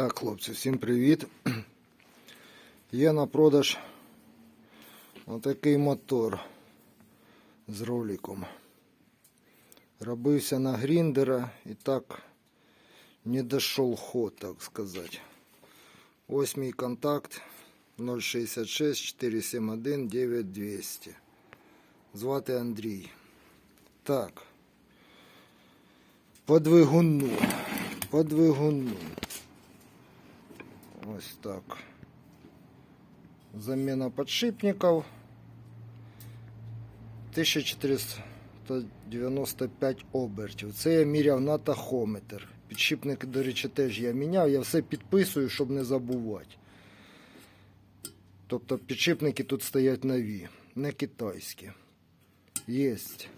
Так, хлопці, всім привіт. Є на продаж отакий мотор з роликом. Робився на гріндера і так не дошел ход, так сказати. Ось контакт 066 471 9200. Звати Андрій. Так. По двигуну. По двигуну. Ось так. Заміна подшипників. 1495 обертів. Це я міряв на тахометр. Підшипники, до речі, теж я міняв. Я все підписую, щоб не забувати. Тобто підшипники тут стоять нові, не китайські. Єсть.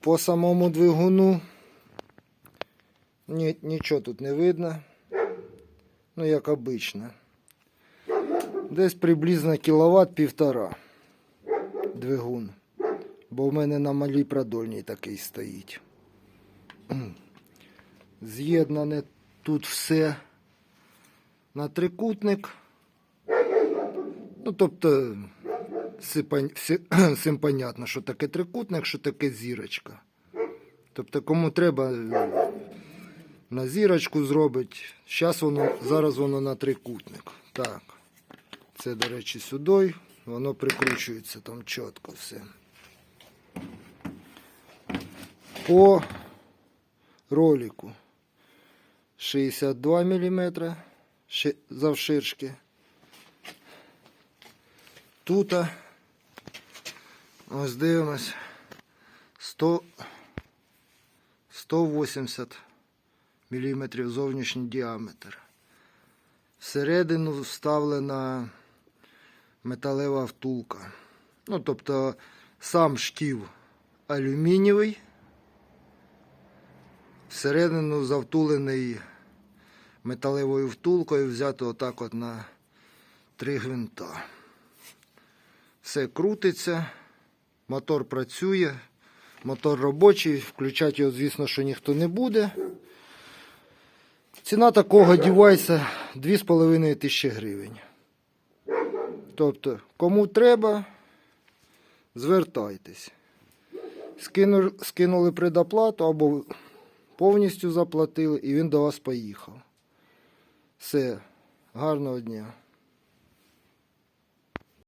По самому двигуну ні, нічого тут не видно. Ну, як обично. Десь приблизно кіловат півтора двигун. Бо в мене на малій продольній такий стоїть. З'єднане тут все на трикутник. Ну, тобто, всім понятно, що таке трикутник, що таке зірочка. Тобто, кому треба на зірочку зробить. Зараз воно, зараз воно на трикутник. Так. Це, до речі, сюди. Воно прикручується там чітко все. По ролику 62 мм завширшки. Тут ось дивимось 100 180 мм зовнішній діаметр. Всередину вставлена металева втулка. Ну, тобто сам шків алюмінієвий, всередину завтулений металевою втулкою, взято отак от на три гвинта. Все крутиться, мотор працює, мотор робочий, включати його, звісно, що ніхто не буде. Ціна такого девайса 2,5 тисячі гривень. Тобто, кому треба, звертайтесь. Скину, скинули предоплату або повністю заплатили, і він до вас поїхав. Все, гарного дня.